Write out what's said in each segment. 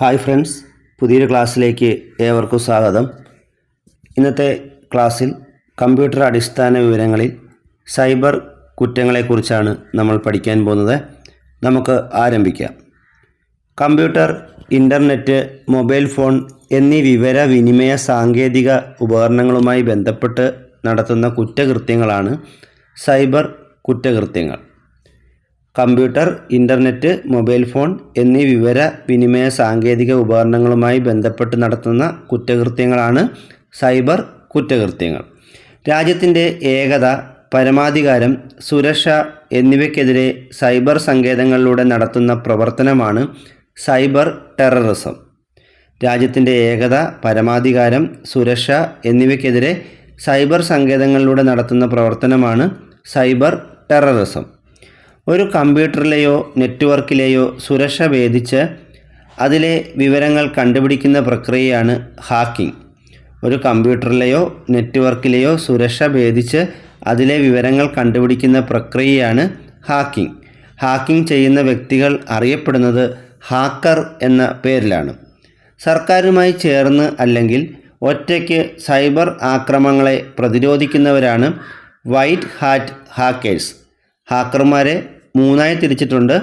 Hi friends പുതിയൊരു ക്ലാസ്സിലേക്ക് ഏവർക്കും സ്വാഗതം. ഇന്നത്തെ ക്ലാസ്സിൽ കമ്പ്യൂട്ടർ അടിസ്ഥാന വിവരങ്ങളിൽ സൈബർ കുറ്റങ്ങളെക്കുറിച്ചാണ് നമ്മൾ പഠിക്കാൻ പോകുന്നത്. നമുക്ക് ആരംഭിക്കാം. കമ്പ്യൂട്ടർ ഇന്റർനെറ്റ് മൊബൈൽ ഫോൺ എന്നീ വിവര വിനിമയ സാങ്കേതിക ഉപകരണങ്ങളുമായി ബന്ധപ്പെട്ട് നടത്തുന്ന കുറ്റകൃത്യങ്ങളാണ് സൈബർ കുറ്റകൃത്യങ്ങൾ. കമ്പ്യൂട്ടർ ഇന്റർനെറ്റ് മൊബൈൽ ഫോൺ എന്നീ വിവര വിനിമയ സാങ്കേതിക ഉപകരണങ്ങളുമായി ബന്ധപ്പെട്ട് നടത്തുന്ന കുറ്റകൃത്യങ്ങളാണ് സൈബർ കുറ്റകൃത്യങ്ങൾ. രാജ്യത്തിന്റെ ഏകത പരമാധികാരം സുരക്ഷ എന്നിവയ്ക്കെതിരെ സൈബർ സങ്കേതങ്ങളിലൂടെ നടത്തുന്ന പ്രവർത്തനമാണ് സൈബർ ടെററിസം. രാജ്യത്തിന്റെ ഏകത പരമാധികാരം സുരക്ഷ എന്നിവയ്ക്കെതിരെ സൈബർ സങ്കേതങ്ങളിലൂടെ നടത്തുന്ന പ്രവർത്തനമാണ് സൈബർ ടെററിസം. ഒരു കമ്പ്യൂട്ടറിലെയോ നെറ്റ്വർക്കിലെയോ സുരക്ഷ ഭേദിച്ച് അതിലെ വിവരങ്ങൾ കണ്ടുപിടിക്കുന്ന പ്രക്രിയയാണ് ഹാക്കിംഗ്. ഒരു കമ്പ്യൂട്ടറിലെയോ നെറ്റ്വർക്കിലെയോ സുരക്ഷ ഭേദിച്ച് അതിലെ വിവരങ്ങൾ കണ്ടുപിടിക്കുന്ന പ്രക്രിയയാണ് ഹാക്കിംഗ്. ഹാക്കിംഗ് ചെയ്യുന്ന വ്യക്തികൾ അറിയപ്പെടുന്നത് ഹാക്കർ എന്ന പേരിലാണ്. സർക്കാരുമായി ചേർന്ന് അല്ലെങ്കിൽ ഒറ്റയ്ക്ക് സൈബർ ആക്രമണങ്ങളെ പ്രതിരോധിക്കുന്നവരാണ് വൈറ്റ് ഹാറ്റ് ഹാക്കേഴ്സ്. ഹാക്കർമാരെ മൂന്നായി തിരിച്ചിട്ടുണ്ട്.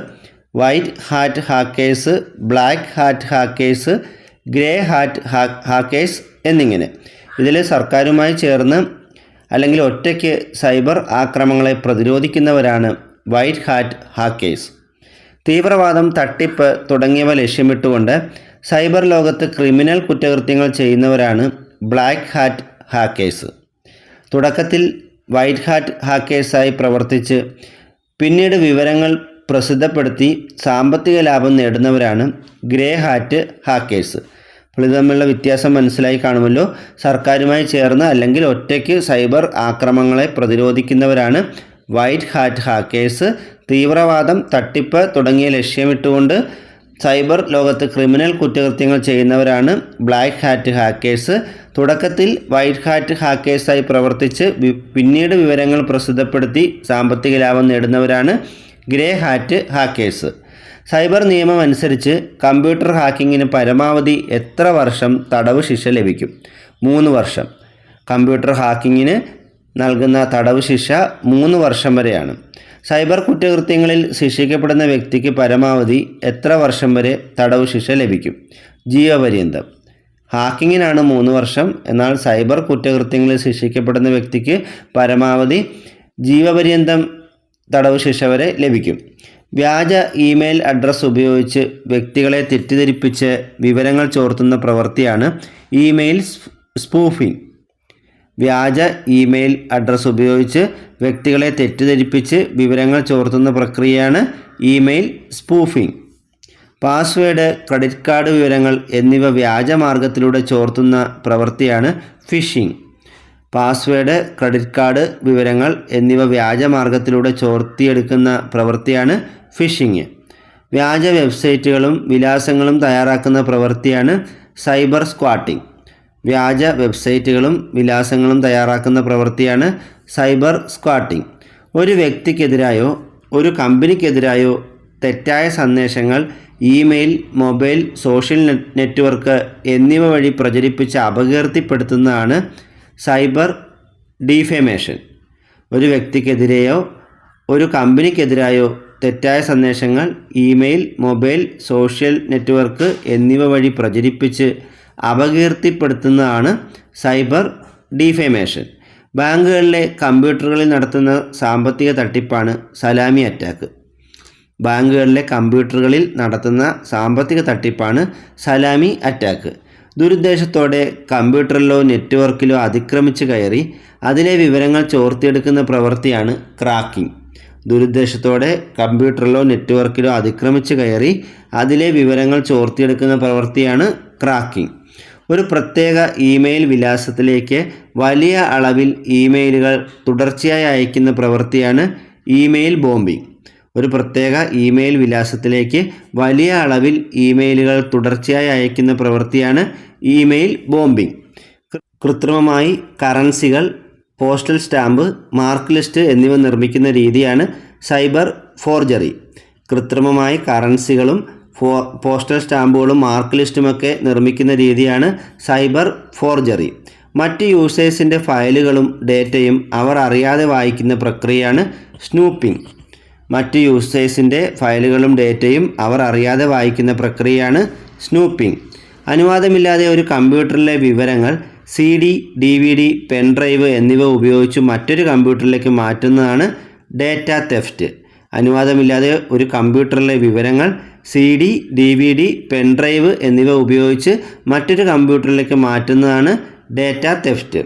White hat hackers black hat hackers grey hat hackers എന്നിങ്ങനെ. ഇതിൽ സർക്കാരുമായി ചേർന്ന് അല്ലെങ്കിൽ ഒറ്റയ്ക്ക് സൈബർ ആക്രമങ്ങളെ പ്രതിരോധിക്കുന്നവരാണ് വൈറ്റ് ഹാറ്റ് ഹാക്കേഴ്സ് തീവ്രവാദം തട്ടിപ്പ് തുടങ്ങിയവ ലക്ഷ്യമിട്ടുകൊണ്ട് സൈബർ ലോകത്ത് ക്രിമിനൽ കുറ്റകൃത്യങ്ങൾ ചെയ്യുന്നവരാണ് ബ്ലാക്ക് ഹാറ്റ് ഹാക്കേഴ്സ് തുടക്കത്തിൽ വൈറ്റ് ഹാറ്റ് ഹാക്കേഴ്സായി പ്രവർത്തിച്ച് പിന്നീട് വിവരങ്ങൾ പ്രസിദ്ധപ്പെടുത്തി സാമ്പത്തിക ലാഭം നേടുന്നവരാണ് ഗ്രേ ഹാറ്റ് ഹാക്കേഴ്സ്. അപ്പോൾ ഇത് തമ്മിലുള്ള വ്യത്യാസം മനസ്സിലായി കാണുമല്ലോ. സർക്കാരുമായി ചേർന്ന് അല്ലെങ്കിൽ ഒറ്റയ്ക്ക് സൈബർ ആക്രമണങ്ങളെ പ്രതിരോധിക്കുന്നവരാണ് വൈറ്റ് ഹാറ്റ് ഹാക്കേഴ്സ്. തീവ്രവാദം തട്ടിപ്പ് തുടങ്ങിയ ലക്ഷ്യമിട്ടുകൊണ്ട് സൈബർ ലോകത്ത് ക്രിമിനൽ കുറ്റകൃത്യങ്ങൾ ചെയ്യുന്നവരാണ് ബ്ലാക്ക് ഹാറ്റ് ഹാക്കേഴ്സ്. തുടക്കത്തിൽ വൈറ്റ് ഹാറ്റ് ഹാക്കേഴ്സായി പ്രവർത്തിച്ച് പിന്നീട് വിവരങ്ങൾ പ്രസിദ്ധപ്പെടുത്തി സാമ്പത്തിക ലാഭം നേടുന്നവരാണ് ഗ്രേ ഹാറ്റ് ഹാക്കേഴ്സ്. സൈബർ നിയമം അനുസരിച്ച് കമ്പ്യൂട്ടർ ഹാക്കിങ്ങിന് പരമാവധി എത്ര വർഷം തടവ് ശിക്ഷ ലഭിക്കും? മൂന്ന് വർഷം. കമ്പ്യൂട്ടർ ഹാക്കിങ്ങിന് നൽകുന്ന തടവ് ശിക്ഷ മൂന്ന് വർഷം വരെയാണ്. സൈബർ കുറ്റകൃത്യങ്ങളിൽ ശിക്ഷിക്കപ്പെടുന്ന വ്യക്തിക്ക് പരമാവധി എത്ര വർഷം വരെ തടവ് ശിക്ഷ ലഭിക്കും? ജീവപര്യന്തം ഹാക്കിങ്ങിനാണ് മൂന്ന് വർഷം. എന്നാൽ സൈബർ കുറ്റകൃത്യങ്ങളിൽ ശിക്ഷിക്കപ്പെടുന്ന വ്യക്തിക്ക് പരമാവധി ജീവപര്യന്തം തടവ് ശിക്ഷ വരെ ലഭിക്കും. വ്യാജ ഇമെയിൽ അഡ്രസ്സ് ഉപയോഗിച്ച് വ്യക്തികളെ തെറ്റിദ്ധരിപ്പിച്ച് വിവരങ്ങൾ ചോർത്തുന്ന പ്രവൃത്തിയാണ് ഇമെയിൽ സ്പൂഫിംഗ്. വ്യാജ ഇമെയിൽ അഡ്രസ്സ് ഉപയോഗിച്ച് വ്യക്തികളെ തെറ്റിദ്ധരിപ്പിച്ച് വിവരങ്ങൾ ചോർത്തുന്ന പ്രക്രിയയാണ് email spoofing. Password credit card വിവരങ്ങൾ എന്നിവ വ്യാജ വ്യാജമാർഗത്തിലൂടെ ചോർത്തുന്ന പ്രവൃത്തിയാണ് ഫിഷിംഗ്. പാസ്വേഡ് ക്രെഡിറ്റ് കാർഡ് വിവരങ്ങൾ എന്നിവ വ്യാജ വ്യാജമാർഗത്തിലൂടെ ചോർത്തിയെടുക്കുന്ന പ്രവൃത്തിയാണ് ഫിഷിംഗ്. വ്യാജ വെബ്സൈറ്റുകളും വിലാസങ്ങളും തയ്യാറാക്കുന്ന പ്രവൃത്തിയാണ് സൈബർ സ്ക്വാട്ടിംഗ്. വ്യാജ വെബ്സൈറ്റുകളും വിലാസങ്ങളും തയ്യാറാക്കുന്ന പ്രവൃത്തിയാണ് സൈബർ സ്ക്വാട്ടിംഗ്. ഒരു വ്യക്തിക്കെതിരായോ ഒരു കമ്പനിക്കെതിരായോ തെറ്റായ സന്ദേശങ്ങൾ ഇമെയിൽ മൊബൈൽ സോഷ്യൽ നെറ്റ്വർക്ക് എന്നിവ വഴി പ്രചരിപ്പിച്ച് അപകീർത്തിപ്പെടുത്തുന്നതാണ് സൈബർ ഡീഫേമേഷൻ. ഒരു വ്യക്തിക്കെതിരെയോ ഒരു കമ്പനിക്കെതിരായോ തെറ്റായ സന്ദേശങ്ങൾ ഇമെയിൽ മൊബൈൽ സോഷ്യൽ നെറ്റ്വർക്ക് എന്നിവ വഴി പ്രചരിപ്പിച്ച് അപകീർത്തിപ്പെടുത്തുന്നതാണ് സൈബർ ഡീഫേമേഷൻ. ബാങ്കുകളിലെ കമ്പ്യൂട്ടറുകളിൽ നടത്തുന്ന സാമ്പത്തിക തട്ടിപ്പാണ് സലാമി അറ്റാക്ക്. ബാങ്കുകളിലെ കമ്പ്യൂട്ടറുകളിൽ നടത്തുന്ന സാമ്പത്തിക തട്ടിപ്പാണ് സലാമി അറ്റാക്ക്. ദുരുദ്ദേശത്തോടെ കമ്പ്യൂട്ടറിലോ നെറ്റ്വർക്കിലോ അതിക്രമിച്ച് കയറി അതിലെ വിവരങ്ങൾ ചോർത്തിയെടുക്കുന്ന പ്രവൃത്തിയാണ് ക്രാക്കിംഗ്. ദുരുദ്ദേശത്തോടെ കമ്പ്യൂട്ടറിലോ നെറ്റ്വർക്കിലോ അതിക്രമിച്ച് കയറി അതിലെ വിവരങ്ങൾ ചോർത്തിയെടുക്കുന്ന പ്രവൃത്തിയാണ് ക്രാക്കിംഗ്. ഒരു പ്രത്യേക ഇമെയിൽ വിലാസത്തിലേക്ക് വലിയ അളവിൽ ഇമെയിലുകൾ തുടർച്ചയായി അയക്കുന്ന പ്രവൃത്തിയാണ് ഇമെയിൽ ബോംബിംഗ്. ഒരു പ്രത്യേക ഇമെയിൽ വിലാസത്തിലേക്ക് വലിയ അളവിൽ ഇമെയിലുകൾ തുടർച്ചയായി അയക്കുന്ന പ്രവൃത്തിയാണ് ഇമെയിൽ ബോംബിംഗ്. കൃത്രിമമായി കറൻസികൾ പോസ്റ്റൽ സ്റ്റാമ്പ് മാർക്ക് ലിസ്റ്റ് എന്നിവ നിർമ്മിക്കുന്ന രീതിയാണ് സൈബർ ഫോർജറി. കൃത്രിമമായി കറൻസികളും പോസ്റ്റൽ സ്റ്റാമ്പുകളും മാർക്ക് ലിസ്റ്റുമൊക്കെ നിർമ്മിക്കുന്ന രീതിയാണ് സൈബർ ഫോർജറി. മറ്റ് യൂസേഴ്സിന്റെ ഫയലുകളും ഡേറ്റയും അവർ അറിയാതെ വായിക്കുന്ന പ്രക്രിയയാണ് സ്നൂപ്പിംഗ്. മറ്റ് യൂസേഴ്സിന്റെ ഫയലുകളും ഡേറ്റയും അവർ അറിയാതെ വായിക്കുന്ന പ്രക്രിയയാണ് സ്നൂപ്പിംഗ്. അനുവാദമില്ലാതെ ഒരു കമ്പ്യൂട്ടറിലെ വിവരങ്ങൾ C D D V D pendrive എന്നിവ ഉപയോഗിച്ച് മറ്റൊരു കമ്പ്യൂട്ടറിലേക്ക് മാറ്റുന്നതാണ് ഡേറ്റ തെഫ്റ്റ്. അനുവാദമില്ലാതെ ഒരു കമ്പ്യൂട്ടറിലെ വിവരങ്ങൾ C D D V D pen drive എന്നിവ ഉപയോഗിച്ച് മറ്റൊരു കമ്പ്യൂട്ടറിലേക്ക് മാറ്റുന്നതാണ് ഡേറ്റ തെഫ്റ്റ്.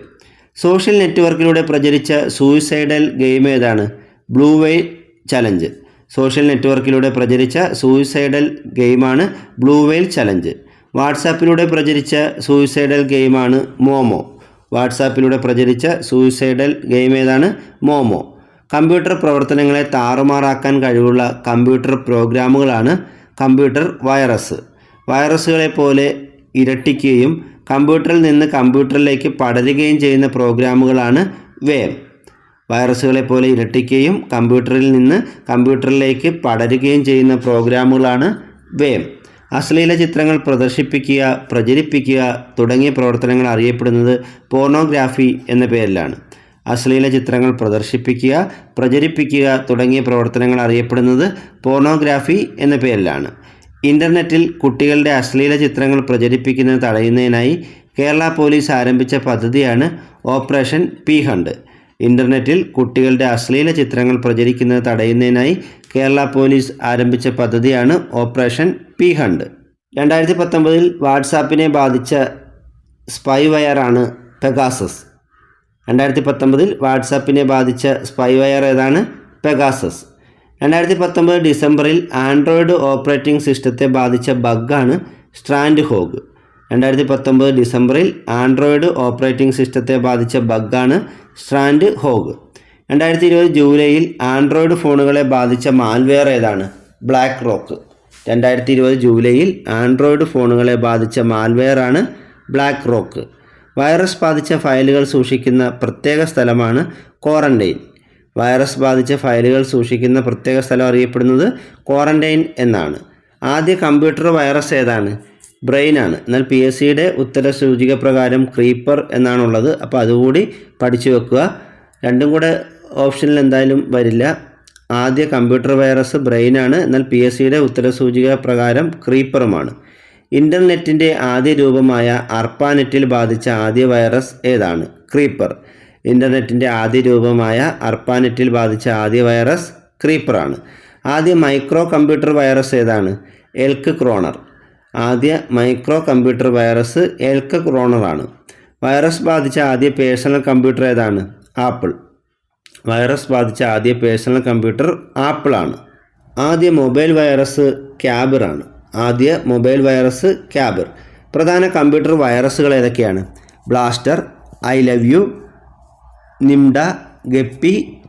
സോഷ്യൽ നെറ്റ്വർക്കിലൂടെ പ്രചരിച്ച സൂയിസൈഡൽ ഗെയിം ഏതാണ്? Blue whale challenge. സോഷ്യൽ നെറ്റ്വർക്കിലൂടെ പ്രചരിച്ച സൂയിസൈഡൽ ഗെയിമാണ് ബ്ലൂ വെയിൽ ചലഞ്ച്. വാട്സാപ്പിലൂടെ പ്രചരിച്ച സൂയിസൈഡൽ ഗെയിമാണ് മോമോ. വാട്സാപ്പിലൂടെ പ്രചരിച്ച സൂയിസൈഡൽ ഗെയിം ഏതാണ്? മോമോ. കമ്പ്യൂട്ടർ പ്രവർത്തനങ്ങളെ താറുമാറാക്കാൻ കഴിവുള്ള കമ്പ്യൂട്ടർ പ്രോഗ്രാമുകളാണ് കമ്പ്യൂട്ടർ വൈറസ്. വൈറസുകളെ പോലെ ഇരട്ടിക്കുകയും കമ്പ്യൂട്ടറിൽ നിന്ന് കമ്പ്യൂട്ടറിലേക്ക് പടരുകയും ചെയ്യുന്ന പ്രോഗ്രാമുകളാണ് വേവ് വൈറസുകളെ പോലെ ഇരട്ടിക്കുകയും കമ്പ്യൂട്ടറിൽ നിന്ന് കമ്പ്യൂട്ടറിലേക്ക് പടരുകയും ചെയ്യുന്ന പ്രോഗ്രാമുകളാണ് വേം. അശ്ലീല ചിത്രങ്ങൾ പ്രദർശിപ്പിക്കുക പ്രചരിപ്പിക്കുക തുടങ്ങിയ പ്രവർത്തനങ്ങൾ അറിയപ്പെടുന്നത് പോർണോഗ്രാഫി എന്ന പേരിലാണ്. അശ്ലീല ചിത്രങ്ങൾ പ്രദർശിപ്പിക്കുക പ്രചരിപ്പിക്കുക തുടങ്ങിയ പ്രവർത്തനങ്ങൾ അറിയപ്പെടുന്നത് പോർണോഗ്രാഫി എന്ന പേരിലാണ്. ഇന്റർനെറ്റിൽ കുട്ടികളുടെ അശ്ലീല ചിത്രങ്ങൾ പ്രചരിപ്പിക്കുന്നത് തടയുന്നതിനായി കേരള പോലീസ് ആരംഭിച്ച പദ്ധതിയാണ് ഓപ്പറേഷൻ പി ഹണ്ട്. ഇന്റർനെറ്റിൽ കുട്ടികളുടെ അശ്ലീല ചിത്രങ്ങൾ പ്രചരിക്കുന്നത് തടയുന്നതിനായി കേരള പോലീസ് ആരംഭിച്ച പദ്ധതിയാണ് ഓപ്പറേഷൻ പി ഹണ്ട്. രണ്ടായിരത്തി പത്തൊമ്പതിൽ വാട്സാപ്പിനെ ബാധിച്ച സ്പൈവയറാണ് പെഗാസസ്. രണ്ടായിരത്തി പത്തൊമ്പതിൽ വാട്സാപ്പിനെ ബാധിച്ച സ്പൈവെയർ ഏതാണ്? പെഗാസസ്. രണ്ടായിരത്തി പത്തൊമ്പത് ഡിസംബറിൽ ആൻഡ്രോയിഡ് ഓപ്പറേറ്റിംഗ് സിസ്റ്റത്തെ ബാധിച്ച ബഗ്ഗാണ് സ്ട്രാൻഡ് ഹോഗ്. രണ്ടായിരത്തി പത്തൊമ്പത് ഡിസംബറിൽ ആൻഡ്രോയിഡ് ഓപ്പറേറ്റിംഗ് സിസ്റ്റത്തെ ബാധിച്ച ബഗ്ഗാണ് സ്ട്രാൻഡ് ഹോഗ്. രണ്ടായിരത്തി ഇരുപത് ജൂലൈയിൽ ആൻഡ്രോയിഡ് ഫോണുകളെ ബാധിച്ച മാൽവെയർ ഏതാണ്? Black rock. രണ്ടായിരത്തി ഇരുപത് ജൂലൈയിൽ ആൻഡ്രോയിഡ് ഫോണുകളെ ബാധിച്ച മാൽവെയർ ആണ് ബ്ലാക്ക് റോക്ക്. വൈറസ് ബാധിച്ച ഫയലുകൾ സൂക്ഷിക്കുന്ന പ്രത്യേക സ്ഥലമാണ് ക്വാറന്റൈൻ. വൈറസ് ബാധിച്ച ഫയലുകൾ സൂക്ഷിക്കുന്ന പ്രത്യേക സ്ഥലം അറിയപ്പെടുന്നത് ക്വാറന്റൈൻ എന്നാണ്. ആദ്യ കമ്പ്യൂട്ടർ വൈറസ് ഏതാണ്? ബ്രെയിൻ ആണ്. എന്നാൽ പി എസ് സിയുടെ ഉത്തര സൂചിക പ്രകാരം ക്രീപ്പർ എന്നാണുള്ളത്. അപ്പോൾ അതുകൂടി പഠിച്ചു വെക്കുക. രണ്ടും കൂടെ ഓപ്ഷനിൽ എന്തായാലും വരില്ല. ആദ്യ കമ്പ്യൂട്ടർ വൈറസ് ബ്രെയിൻ ആണ്. എന്നാൽ പി എസ് സിയുടെ ഉത്തര സൂചിക പ്രകാരം ക്രീപ്പറുമാണ്. ഇന്റർനെറ്റിന്റെ ആദ്യ രൂപമായ അർപ്പാനെറ്റിൽ ബാധിച്ച ആദ്യ വൈറസ് ഏതാണ്? ക്രീപ്പർ. ഇന്റർനെറ്റിന്റെ ആദ്യ രൂപമായ അർപ്പാനെറ്റിൽ ബാധിച്ച ആദ്യ വൈറസ് ക്രീപ്പറാണ്. ആദ്യ മൈക്രോ കമ്പ്യൂട്ടർ വൈറസ് ഏതാണ്? Elk Cloner. ആദ്യ മൈക്രോ കമ്പ്യൂട്ടർ വൈറസ് എൽക്ക് ക്രോണറാണ്. വൈറസ് ബാധിച്ച ആദ്യ പേഴ്സണൽ കമ്പ്യൂട്ടർ ഏതാണ്? ആപ്പിൾ. വൈറസ് ബാധിച്ച ആദ്യ പേഴ്സണൽ കമ്പ്യൂട്ടർ ആപ്പിളാണ്. ആദ്യ മൊബൈൽ വൈറസ് ക്യാബിറാണ്. ആദ്യ മൊബൈൽ വൈറസ് ക്യാബിർ. പ്രധാന കമ്പ്യൂട്ടർ വൈറസുകൾ ഏതൊക്കെയാണ്? Blaster I love you Nimda Guppy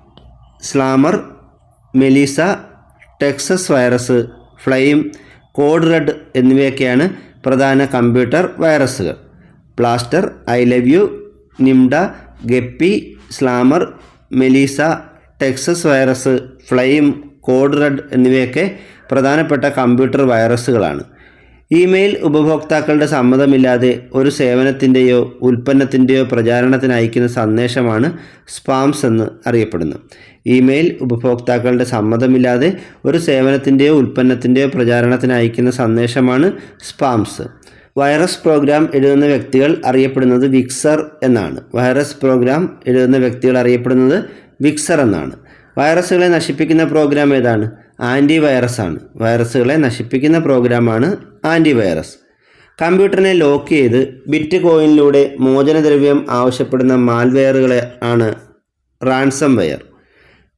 Slammer Melissa Texas virus Flame Code Red എന്നിവയൊക്കെയാണ് പ്രധാന കമ്പ്യൂട്ടർ വൈറസുകൾ. Blaster I love you Nimda Guppy Slammer Melissa Texas virus Flame Code Red എന്നിവയൊക്കെ പ്രധാനപ്പെട്ട computer വൈറസുകളാണ്. Email ഉപഭോക്താക്കളുടെ സമ്മതമില്ലാതെ ഒരു സേവനത്തിന്റെയോ ഉൽപ്പന്നത്തിന്റെയോ പ്രചാരണത്തിന് അയക്കുന്ന സന്ദേശമാണ് സ്പാംസ് എന്ന് അറിയപ്പെടുന്നു ഇമെയിൽ ഉപഭോക്താക്കളുടെ സമ്മതമില്ലാതെ ഒരു സേവനത്തിന്റെയോ ഉൽപ്പന്നത്തിന്റെയോ പ്രചാരണത്തിന് അയക്കുന്ന സന്ദേശമാണ് സ്പാംസ്. വൈറസ് പ്രോഗ്രാം എഴുതുന്ന വ്യക്തികൾ അറിയപ്പെടുന്നത് വിക്സർ എന്നാണ്. വൈറസ് പ്രോഗ്രാം എഴുതുന്ന വ്യക്തികൾ അറിയപ്പെടുന്നത് വിക്സർ എന്നാണ്. വൈറസുകളെ നശിപ്പിക്കുന്ന പ്രോഗ്രാം ഏതാണ്? ആന്റി വൈറസ് ആണ് വൈറസുകളെ നശിപ്പിക്കുന്ന പ്രോഗ്രാമാണ് ആന്റി വൈറസ് കമ്പ്യൂട്ടറിനെ ലോക്ക് ചെയ്ത് ബിറ്റ് കോയിനിലൂടെ മോചനദ്രവ്യം ആവശ്യപ്പെടുന്ന മാൽവെയറുകളെ ആണ് റാൻസം വെയർ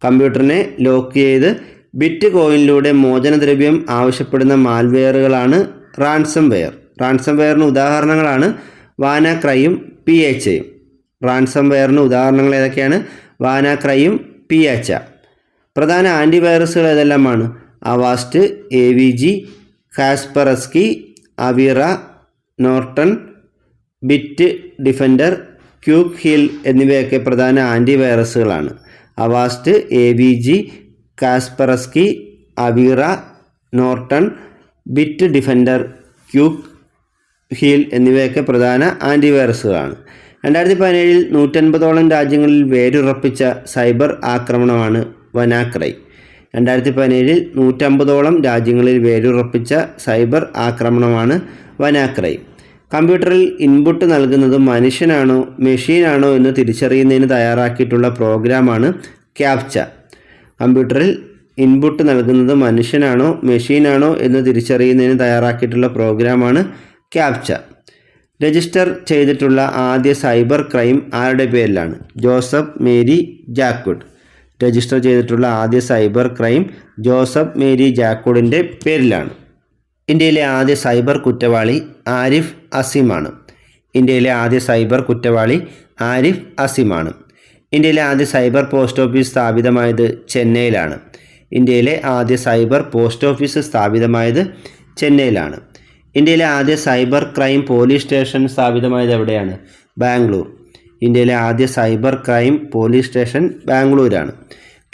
കമ്പ്യൂട്ടറിനെ ലോക്ക് ചെയ്ത് ബിറ്റ് കോയിനിലൂടെ മോചനദ്രവ്യം ആവശ്യപ്പെടുന്ന മാൽവെയറുകളാണ് റാൻസം വെയർ റാൻസം വെയറിന് ഉദാഹരണങ്ങളാണ് വാനാക്രയും പി എച്ച്. എയും റാൻസം വെയറിന് ഉദാഹരണങ്ങൾ ഏതൊക്കെയാണ്? വാനാക്രയും പി എച്ച്. പ്രധാന ആന്റിവൈറസുകൾ ഏതെല്ലാമാണ്? Avast A V G Kaspersky Avira Norton Bitdefender Quick Heal എന്നിവയൊക്കെ പ്രധാന ആന്റിവൈറസുകളാണ് Avast A V G Kaspersky Avira Norton Bitdefender Quick Heal എന്നിവയൊക്കെ പ്രധാന ആന്റിവൈറസുകളാണ് രണ്ടായിരത്തി പതിനേഴിൽ നൂറ്റൻപതോളം രാജ്യങ്ങളിൽ വേരുറപ്പിച്ച സൈബർ ആക്രമണമാണ് വനാക്രൈ. രണ്ടായിരത്തി പതിനേഴിൽ നൂറ്റമ്പതോളം രാജ്യങ്ങളിൽ വേരുറപ്പിച്ച സൈബർ ആക്രമണമാണ് വനാക്രൈ. കമ്പ്യൂട്ടറിൽ ഇൻപുട്ട് നൽകുന്നത് മനുഷ്യനാണോ മെഷീനാണോ എന്ന് തിരിച്ചറിയുന്നതിന് തയ്യാറാക്കിയിട്ടുള്ള പ്രോഗ്രാമാണ് ക്യാപ്ച. കമ്പ്യൂട്ടറിൽ ഇൻപുട്ട് നൽകുന്നത് മനുഷ്യനാണോ മെഷീനാണോ എന്ന് തിരിച്ചറിയുന്നതിന് തയ്യാറാക്കിയിട്ടുള്ള പ്രോഗ്രാമാണ് ക്യാപ്ച. രജിസ്റ്റർ ചെയ്തിട്ടുള്ള ആദ്യ സൈബർ ക്രൈം ആരുടെ പേരിലാണ്? Joseph Mary ജാക്വുഡ്. രജിസ്റ്റർ ചെയ്തിട്ടുള്ള ആദ്യ സൈബർ ക്രൈം ജോസഫ് മേരി ജാക്കോഡിന്റെ പേരിലാണ്. ഇന്ത്യയിലെ ആദ്യ സൈബർ കുറ്റവാളി ആരിഫ് അസീമാണ്. ഇന്ത്യയിലെ ആദ്യ സൈബർ കുറ്റവാളി ആരിഫ് അസീമാണ്. ഇന്ത്യയിലെ ആദ്യ സൈബർ പോസ്റ്റ് ഓഫീസ് സ്ഥാപിതമായത് ചെന്നൈയിലാണ്. ഇന്ത്യയിലെ ആദ്യ സൈബർ പോസ്റ്റ് ഓഫീസ് സ്ഥാപിതമായത് ചെന്നൈയിലാണ്. ഇന്ത്യയിലെ ആദ്യ സൈബർ ക്രൈം പോലീസ് സ്റ്റേഷൻ സ്ഥാപിതമായത് എവിടെയാണ്? ബാംഗ്ലൂർ. ഇന്ത്യയിലെ ആദ്യ സൈബർ ക്രൈം പോലീസ് സ്റ്റേഷൻ ബാംഗ്ലൂരാണ്.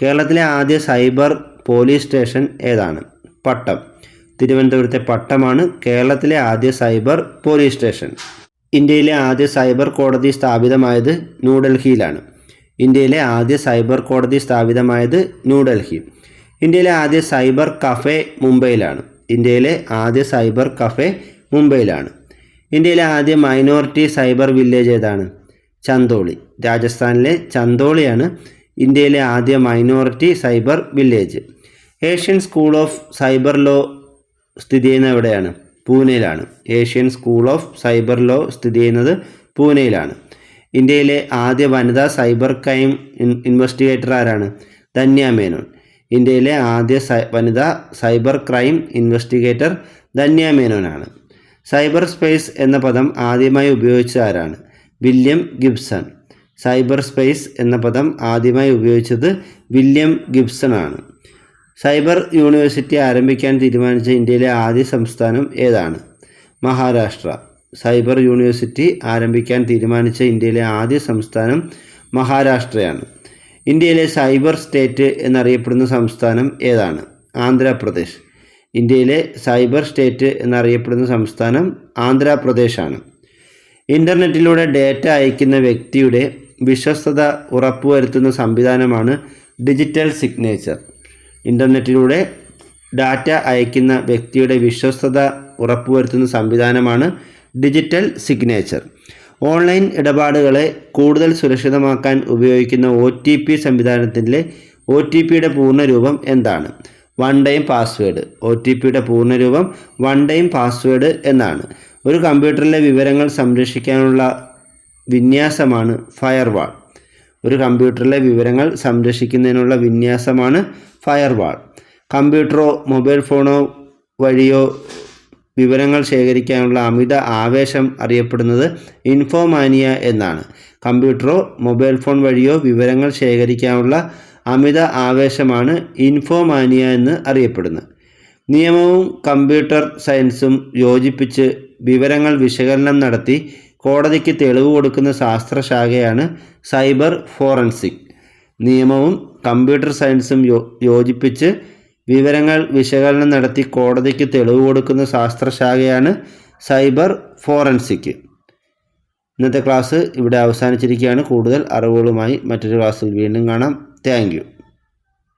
കേരളത്തിലെ ആദ്യ സൈബർ പോലീസ് സ്റ്റേഷൻ ഏതാണ്? പട്ടം. തിരുവനന്തപുരത്തെ പട്ടമാണ് കേരളത്തിലെ ആദ്യ സൈബർ പോലീസ് സ്റ്റേഷൻ. ഇന്ത്യയിലെ ആദ്യ സൈബർ കോടതി സ്ഥാപിതമായത് ന്യൂഡൽഹിയിലാണ്. ഇന്ത്യയിലെ ആദ്യ സൈബർ കോടതി സ്ഥാപിതമായത് ന്യൂഡൽഹി. ഇന്ത്യയിലെ ആദ്യ സൈബർ കഫേ മുംബൈയിലാണ്. ഇന്ത്യയിലെ ആദ്യ സൈബർ കഫേ മുംബൈയിലാണ്. ഇന്ത്യയിലെ ആദ്യ മൈനോറിറ്റി സൈബർ വില്ലേജ് ഏതാണ്? ചന്തോളി. രാജസ്ഥാനിലെ ചന്തോളിയാണ് ഇന്ത്യയിലെ ആദ്യ minority cyber village Asian school of cyber law സ്ഥിതി ചെയ്യുന്നത് എവിടെയാണ്? പൂനെയിലാണ്. Asian school of cyber law സ്ഥിതി ചെയ്യുന്നത് പൂനെയിലാണ്. ഇന്ത്യയിലെ ആദ്യ വനിതാ സൈബർ ക്രൈം ഇൻ- ഇൻവെസ്റ്റിഗേറ്റർ ആരാണ്? ധന്യ മേനോൻ. ഇന്ത്യയിലെ ആദ്യ വനിതാ സൈബർ ക്രൈം ഇൻവെസ്റ്റിഗേറ്റർ ധന്യ മേനോനാണ്. സൈബർ സ്പേസ് എന്ന പദം ആദ്യമായി ഉപയോഗിച്ച ആരാണ്? William Gibson. സൈബർ സ്പേസ് എന്ന പദം ആദ്യമായി ഉപയോഗിച്ചത് വില്യം ഗിബ്സൺ ആണ് സൈബർ യൂണിവേഴ്സിറ്റി ആരംഭിക്കാൻ തീരുമാനിച്ച ഇന്ത്യയിലെ ആദ്യ സംസ്ഥാനം ഏതാണ്? മഹാരാഷ്ട്ര. സൈബർ യൂണിവേഴ്സിറ്റി ആരംഭിക്കാൻ തീരുമാനിച്ച ഇന്ത്യയിലെ ആദ്യ സംസ്ഥാനം മഹാരാഷ്ട്രയാണ്. ഇന്ത്യയിലെ സൈബർ സ്റ്റേറ്റ് എന്നറിയപ്പെടുന്ന സംസ്ഥാനം ഏതാണ്? ആന്ധ്രാപ്രദേശ്. ഇന്ത്യയിലെ സൈബർ സ്റ്റേറ്റ് എന്നറിയപ്പെടുന്ന സംസ്ഥാനം ആന്ധ്രാപ്രദേശാണ്. ഇന്റർനെറ്റിലൂടെ ഡേറ്റ അയക്കുന്ന വ്യക്തിയുടെ വിശ്വസ്തത ഉറപ്പുവരുത്തുന്ന സംവിധാനമാണ് ഡിജിറ്റൽ സിഗ്നേച്ചർ. ഇന്റർനെറ്റിലൂടെ ഡാറ്റ അയക്കുന്ന വ്യക്തിയുടെ വിശ്വസ്തത ഉറപ്പുവരുത്തുന്ന സംവിധാനമാണ് ഡിജിറ്റൽ സിഗ്നേച്ചർ. ഓൺലൈൻ ഇടപാടുകളെ കൂടുതൽ സുരക്ഷിതമാക്കാൻ ഉപയോഗിക്കുന്ന ഒ ടി പി സംവിധാനത്തിലെ ഒ ടി പിയുടെ പൂർണരൂപം എന്താണ്? One time password. O T പിയുടെ പൂർണരൂപം വൺ ടൈം പാസ്വേഡ് എന്നാണ്. ഒരു കമ്പ്യൂട്ടറിലെ വിവരങ്ങൾ സംരക്ഷിക്കാനുള്ള വിന്യാസമാണ് ഫയർവാൾ. ഒരു കമ്പ്യൂട്ടറിലെ വിവരങ്ങൾ സംരക്ഷിക്കുന്നതിനുള്ള വിന്യാസമാണ് ഫയർവാൾ. കമ്പ്യൂട്ടറോ മൊബൈൽ ഫോണോ വഴിയോ വിവരങ്ങൾ ശേഖരിക്കാനുള്ള അമിത ആവേശം അറിയപ്പെടുന്നത് ഇൻഫോമാനിയ എന്നാണ്. കമ്പ്യൂട്ടറോ മൊബൈൽ ഫോൺ വഴിയോ വിവരങ്ങൾ ശേഖരിക്കാനുള്ള അമിത ആവേശമാണ് ഇൻഫോമാനിയ എന്ന് അറിയപ്പെടുന്നത്. നിയമവും കമ്പ്യൂട്ടർ സയൻസും യോജിപ്പിച്ച് വിവരങ്ങൾ വിശകലനം നടത്തി കോടതിക്ക് തെളിവ് കൊടുക്കുന്ന ശാസ്ത്രശാഖയാണ് സൈബർ ഫോറൻസിക്. നിയമവും കമ്പ്യൂട്ടർ സയൻസും യോജിപ്പിച്ച് വിവരങ്ങൾ വിശകലനം നടത്തി കോടതിക്ക് തെളിവ് കൊടുക്കുന്ന ശാസ്ത്രശാഖയാണ് സൈബർ ഫോറൻസിക്. ഇന്നത്തെ ക്ലാസ് ഇവിടെ അവസാനിച്ചിരിക്കുകയാണ്. കൂടുതൽ അറിവുകളുമായി മറ്റൊരു ക്ലാസ്സിൽ വീണ്ടും കാണാം. താങ്ക്